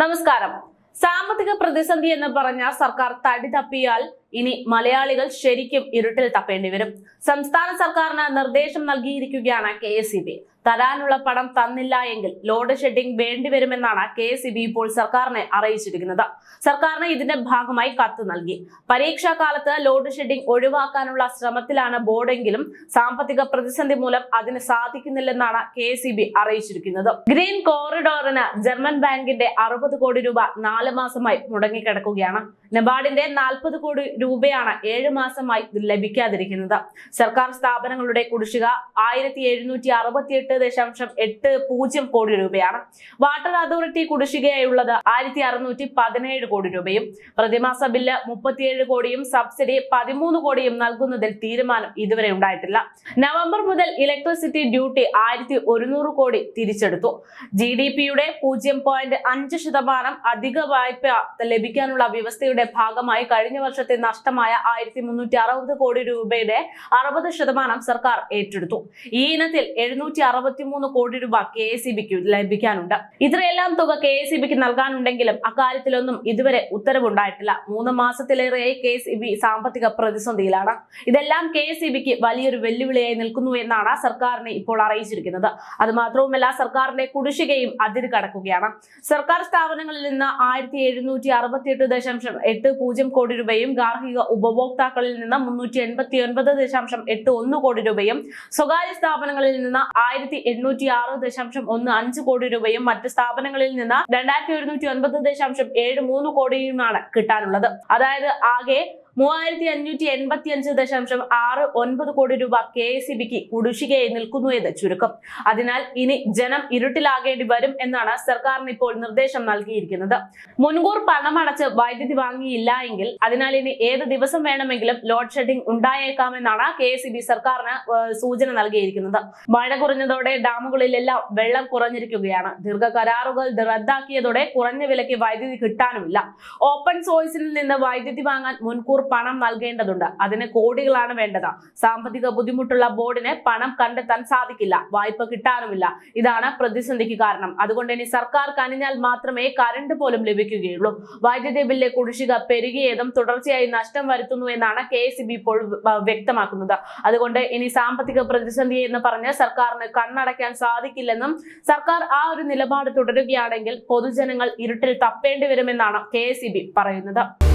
നമസ്കാരം. സാമ്പത്തിക പ്രതിസന്ധി എന്ന് പറഞ്ഞ സർക്കാർ തടി തപ്പിയാൽ ഇനി മലയാളികൾ ശരിക്കും ഇരുട്ടിൽ തപ്പേണ്ടി വരും. സംസ്ഥാന സർക്കാരിന് നിർദ്ദേശം നൽകിയിരിക്കുകയാണ് കെ തരാനുള്ള പണം തന്നില്ല എങ്കിൽ ലോഡ് ഷെഡിംഗ് വേണ്ടിവരുമെന്നാണ് കെ എസ് ഇ ബി ഇപ്പോൾ സർക്കാരിനെ അറിയിച്ചിരിക്കുന്നത്. സർക്കാരിന് ഇതിന്റെ ഭാഗമായി കത്ത് നൽകി. പരീക്ഷാ കാലത്ത് ലോഡ് ഷെഡിംഗ് ഒഴിവാക്കാനുള്ള ശ്രമത്തിലാണ് ബോർഡെങ്കിലും സാമ്പത്തിക പ്രതിസന്ധി മൂലം അതിന് സാധിക്കുന്നില്ലെന്നാണ് കെ അറിയിച്ചിരിക്കുന്നത്. ഗ്രീൻ കോറിഡോറിന് ജർമ്മൻ ബാങ്കിന്റെ അറുപത് കോടി രൂപ നാല് മാസമായി മുടങ്ങിക്കിടക്കുകയാണ്. നബാർഡിന്റെ നാൽപ്പത് കോടി രൂപയാണ് ഏഴ് മാസമായി ലഭിക്കാതിരിക്കുന്നത്. സർക്കാർ സ്ഥാപനങ്ങളുടെ കുടിശ്ശിക ആയിരത്തി അറുപത്തിയെട്ട് ദശാംശം എട്ട് പൂജ്യം കോടി രൂപയാണ്. വാട്ടർ അതോറിറ്റി കുടിശ്ശികയായുള്ളത് ആയിരത്തി അറുന്നൂറ്റി പതിനേഴ് കോടി രൂപയും പ്രതിമാസ ബില്ല് മുപ്പത്തിയേഴ് കോടിയും സബ്സിഡി പതിമൂന്ന് കോടിയും നൽകുന്നതിൽ തീരുമാനം ഇതുവരെ ഉണ്ടായിട്ടില്ല. നവംബർ മുതൽ ഇലക്ട്രിസിറ്റി ഡ്യൂട്ടി ആയിരത്തി ഒരുന്നൂറ് കോടി തിരിച്ചെടുത്തു. ജി ഡി പിയുടെ പൂജ്യം പോയിന്റ് അഞ്ച് ശതമാനം അധിക വായ്പ ലഭിക്കാനുള്ള വ്യവസ്ഥയുടെ ഭാഗമായി കഴിഞ്ഞ വർഷത്തെ നഷ്ടമായ ആയിരത്തി മുന്നൂറ്റി അറുപത് കോടി രൂപയുടെ അറുപത് ശതമാനം സർക്കാർ ഏറ്റെടുത്തു. ഈ ഇനത്തിൽ എഴുന്നൂറ്റി അറുപത്തിമൂന്ന് കോടി രൂപ കെ എസ് ഇ ബിക്ക് ലഭിക്കാനുണ്ട്. ഇത്രയെല്ലാം തുക കെ എസ് ഇ ബിക്ക് നൽകാനുണ്ടെങ്കിലും അക്കാര്യത്തിലൊന്നും ഇതുവരെ ഉത്തരവുണ്ടായിട്ടില്ല. മൂന്ന് മാസത്തിലേറെയായി കെ എസ് ഇ ബി സാമ്പത്തിക പ്രതിസന്ധിയിലാണ്. ഇതെല്ലാം കെ എസ് ഇ ബിക്ക് വലിയൊരു വെല്ലുവിളിയായി നിൽക്കുന്നു എന്നാണ് സർക്കാരിനെ ഇപ്പോൾ അറിയിച്ചിരിക്കുന്നത്. അത് മാത്രവുമല്ല സർക്കാരിന്റെ കുടിശ്ശികയും അതിര് കടക്കുകയാണ്. സർക്കാർ സ്ഥാപനങ്ങളിൽ നിന്ന് ആയിരത്തി എഴുന്നൂറ്റി അറുപത്തിയെട്ട് ദശാംശം എട്ട് പൂജ്യം കോടി രൂപയും ഗാർഹിക ഉപഭോക്താക്കളിൽ നിന്ന് മുന്നൂറ്റി എൺപത്തി ഒൻപത് ദശാംശം എട്ട് ഒന്ന് കോടി രൂപയും സ്വകാര്യ സ്ഥാപനങ്ങളിൽ നിന്ന് ആയിരത്തി എണ്ണൂറ്റി ആറ് ദശാംശം ഒന്ന് അഞ്ച് കോടി രൂപയും മറ്റ് സ്ഥാപനങ്ങളിൽ നിന്ന് രണ്ടായിരത്തി ഒരുന്നൂറ്റി ഒൻപത് ദശാംശം ഏഴ് മൂന്ന് കോടിയുമാണ് കിട്ടാനുള്ളത്. അതായത് ആകെ മൂവായിരത്തി അഞ്ഞൂറ്റി എൺപത്തി അഞ്ച് ദശാംശം ആറ് ഒൻപത് കോടി രൂപ കെ എസ് സി ബിക്ക് കുടിശ്ശികയായി നിൽക്കുന്നു എന്ന് ചുരുക്കം. അതിനാൽ ഇനി ജനം ഇരുട്ടിലാകേണ്ടി വരും എന്നാണ് സർക്കാരിന് ഇപ്പോൾ നിർദ്ദേശം നൽകിയിരിക്കുന്നത്. മുൻകൂർ പണമടച്ച് വൈദ്യുതി വാങ്ങിയില്ല എങ്കിൽ അതിനാൽ ഇനി ഏത് ദിവസം വേണമെങ്കിലും ലോഡ് ഷെഡിംഗ് ഉണ്ടായേക്കാമെന്നാണ് കെ എസ് സി ബി സർക്കാരിന് സൂചന നൽകിയിരിക്കുന്നത്. മഴ കുറഞ്ഞതോടെ ഡാമുകളിലെല്ലാം വെള്ളം കുറഞ്ഞിരിക്കുകയാണ്. ദീർഘ കരാറുകൾ റദ്ദാക്കിയതോടെ കുറഞ്ഞ വിലയ്ക്ക് വൈദ്യുതി കിട്ടാനുമില്ല. ഓപ്പൺ സോഴ്സിൽ നിന്ന് വൈദ്യുതി വാങ്ങാൻ മുൻകൂർ പണം നൽകേണ്ടതുണ്ട്. അതിന് കോടികളാണ് വേണ്ടത്. സാമ്പത്തിക ബുദ്ധിമുട്ടുള്ള ബോർഡിന് പണം കണ്ടെത്താൻ സാധിക്കില്ല. വായ്പ കിട്ടാനുമില്ല. ഇതാണ് പ്രതിസന്ധിക്ക് കാരണം. അതുകൊണ്ട് ഇനി സർക്കാർ കനിഞ്ഞാൽ മാത്രമേ കറണ്ട് പോലും ലഭിക്കുകയുള്ളൂ. വൈദ്യുതി ബില്ലിലെ കുടിശ്ശിക പെരുകിയതും തുടർച്ചയായി നഷ്ടം വരുത്തുന്നു എന്നാണ് കെ എസ് ഇപ്പോൾ വ്യക്തമാക്കുന്നത്. അതുകൊണ്ട് ഇനി സാമ്പത്തിക പ്രതിസന്ധി എന്ന് പറഞ്ഞ് സർക്കാരിന് കണ്ണടയ്ക്കാൻ സാധിക്കില്ലെന്നും സർക്കാർ ആ ഒരു നിലപാട് തുടരുകയാണെങ്കിൽ പൊതുജനങ്ങൾ ഇരുട്ടിൽ തപ്പേണ്ടി വരുമെന്നാണ് കെ പറയുന്നത്.